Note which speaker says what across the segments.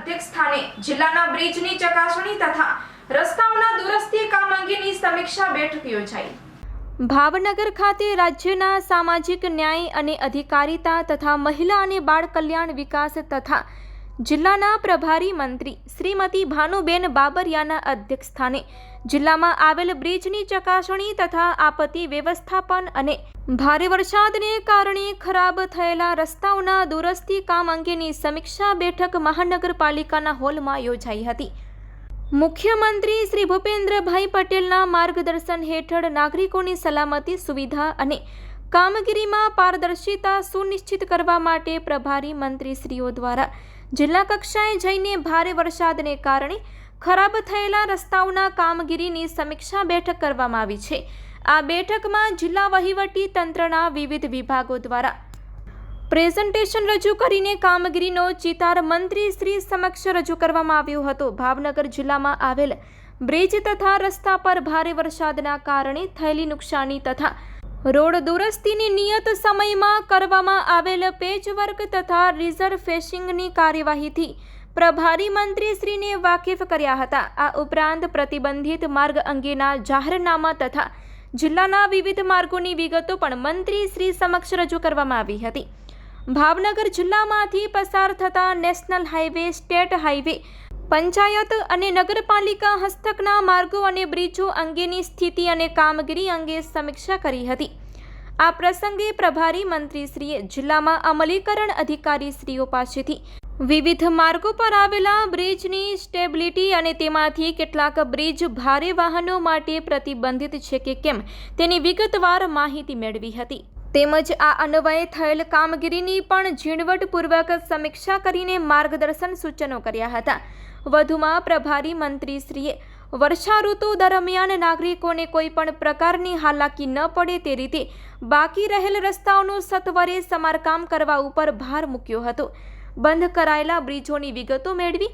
Speaker 1: અધ્યક્ષ જિલ્લાના બ્રિજની ચકાસણી તથા રસ્તાઓના દુરસ્તી કામ અંગેની સમીક્ષા બેઠક યોજાઈ.
Speaker 2: ભાવનગર ખાતે રાજ્યના સામાજિક ન્યાય અને અધિકારિતા તથા મહિલા અને બાળ કલ્યાણ વિકાસ તથા જિલ્લાના પ્રભારી મંત્રી શ્રીમતી ભાનુબેન બાબરિયાના અધ્યક્ષસ્થાને જિલ્લામાં આવેલ બ્રિજની ચકાસણી તથા આપત્તિ વ્યવસ્થાપન અને ભારે વરસાદને કારણે ખરાબ થયેલા રસ્તાઓના દુરસ્તી કામ અંગેની સમીક્ષા બેઠક મહાનગરપાલિકાના હોલમાં યોજાઈ હતી. મુખ્યમંત્રી શ્રી ભૂપેન્દ્રભાઈ પટેલના માર્ગદર્શન હેઠળ નાગરિકોની સલામતી સુવિધા અને કામગીરીમાં પારદર્શિતા સુનિશ્ચિત કરવા માટે પ્રભારી મંત્રીશ્રીઓ દ્વારા જિલ્લા કક્ષાએ જઈને ભારે વરસાદને કારણે ખરાબ થયેલા રસ્તાઓના કામગીરીની સમીક્ષા બેઠક કરવામાં આવી છે. આ બેઠકમાં જિલ્લા વહીવટી તંત્રના વિવિધ વિભાગો દ્વારા પ્રેઝન્ટેશન રજૂ કરીને કામગીરીનો ચિતાર મંત્રી શ્રી સમક્ષ રજૂ કરવામાં આવ્યો હતો. ભાવનગર જિલ્લામાં આવેલ બ્રિજ તથા રસ્તા પર ભારે વરસાદના કારણે થયેલી નુકસાની તથા રોડ દુરસ્તીની નિયત સમયમાં કરવામાં આવેલ પેચવર્ક તથા રિઝર્વ ફેસિંગની કાર્યવાહીથી પ્રભારી મંત્રીશ્રીને વાકેફ કર્યા હતા. આ ઉપરાંત પ્રતિબંધિત માર્ગ અંગેના જાહેરનામા તથા જિલ્લાના વિવિધ માર્ગોની વિગતો પણ મંત્રી શ્રી સમક્ષ રજૂ કરવામાં આવી હતી. ભાવનગર જિલ્લામાંથી પસાર થતા national highway state highway panchayat અને નગરપાલિકા હસ્તકના માર્ગો અને બ્રિજો અંગેની સ્થિતિ અને કામગીરી અંગે સમીક્ષા કરી હતી. આ પ્રસંગે પ્રભારી મંત્રીશ્રીએ જિલ્લામાં અમલીકરણ અધિકારીશ્રીઓ પાસેથી વિવિધ માર્ગો પર આવેલા બ્રિજની સ્ટેબિલિટી અને તેમાંથી કેટલાક બ્રિજ ભારે વાહનો માટે પ્રતિબંધિત છે કે કેમ તેની વિગતવાર માહિતી મેળવી હતી. તેમજ આ અન્વયે થયેલ કામગીરીની પણ ઝીણવટપૂર્વક સમીક્ષા કરીને માર્ગદર્શન સૂચનો કર્યા હતા. વધુમાં પ્રભારી મંત્રીશ્રીએ, વર્ષા ઋતુ દરમિયાન નાગરિકોને કોઈ પણ પ્રકારની હાલાકી ન પડે તે રીતે બાકી રહેલ રસ્તાઓનું સત્વરે સમારકામ કરવા ઉપર ભાર મૂક્યો હતો. બંધ કરાયેલા બ્રિજોની વિગતો મેળવી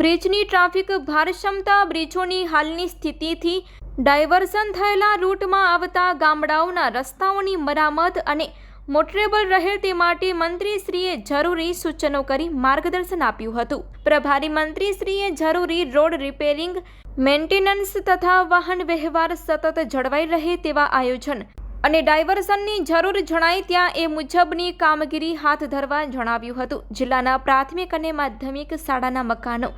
Speaker 2: બ્રિજની ટ્રાફિક ભારક્ષમતા બ્રિજોની હાલની સ્થિતિથી ડાયવર્ઝન થયેલા રૂટમાં આવતા ગામડાઓના રસ્તાઓની મરામત અને મોટરેબલ રહે તે માટે મંત્રીશ્રીએ જરૂરી સૂચનો કરી માર્ગદર્શન આપ્યું હતું. પ્રભારી મંત્રીશ્રીએ જરૂરી રોડ રિપેરિંગ, મેન્ટેનન્સ તથા વાહન વ્યવહાર સતત જળવાઈ રહે તેવા આયોજન અને ડાયવર્ઝનની જરૂર જણાય ત્યાં એ મુજબની કામગીરી હાથ ધરવા જણાવ્યું હતું. જિલ્લાના પ્રાથમિક અને માધ્યમિક શાળાના મકાનો,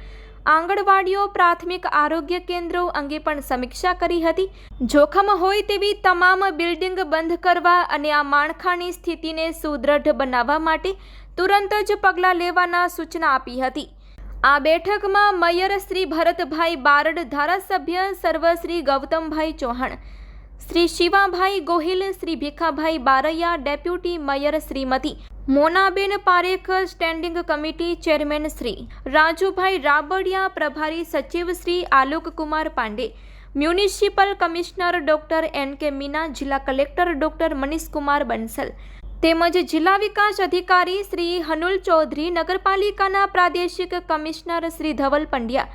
Speaker 2: આંગણવાડીઓ, પ્રાથમિક આરોગ્ય કેન્દ્રો અંગે પણ સમીક્ષા કરી હતી. જોખમ હોય તેવી તમામ બિલ્ડિંગ બંધ કરવા અને આ માળખાની સ્થિતિને સુદૃઢ બનાવવા માટે તુરંત જ પગલાં લેવાના સૂચના આપી હતી. આ બેઠકમાં મેયર શ્રી ભરતભાઈ બારડ ધારાસભ્ય Sarvashri Gautambhai Chauhan Shri Shivabhai Gohil, Shri Bhikhabhai Baraiya, deputy mayor Shrimati Monaben Parekh, standing committee chairman Shri Rajubhai Rabadiya, પ્રભારી સચિવ Shri Alok Kumar Pandey, municipal commissioner doctor N K Meena, જિલ્લા collector doctor Manishkumar Bansal તેમજ જિલ્લા વિકાસ અધિકારી શ્રી હનુલ ચૌધરી, નગરપાલિકાના પ્રાદેશિક commissioner Shri Dhaval Pandya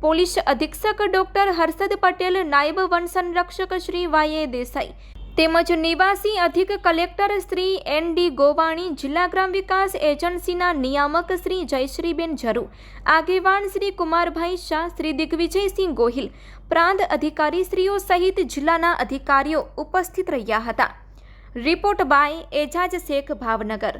Speaker 2: police અધિક્ષક doctor Harshad Patel, નાયબ વન સંરક્ષક શ્રી વાય દેસાઈ તેમજ નિવાસી અધિક collector Shri N D Govani, જિલ્લા ગ્રામ વિકાસ એજન્સીના નિયામક શ્રી જયશ્રીબેન ઝરુ, આગેવાન શ્રી કુમારભાઈ શાહ, શ્રી દિગ્વિજયસિંહ ગોહિલ, પ્રાંત અધિકારીશ્રીઓ સહિત જિલ્લાના અધિકારીઓ ઉપસ્થિત રહ્યા હતા. Report by Ejaz Shaikh Bhavnagar.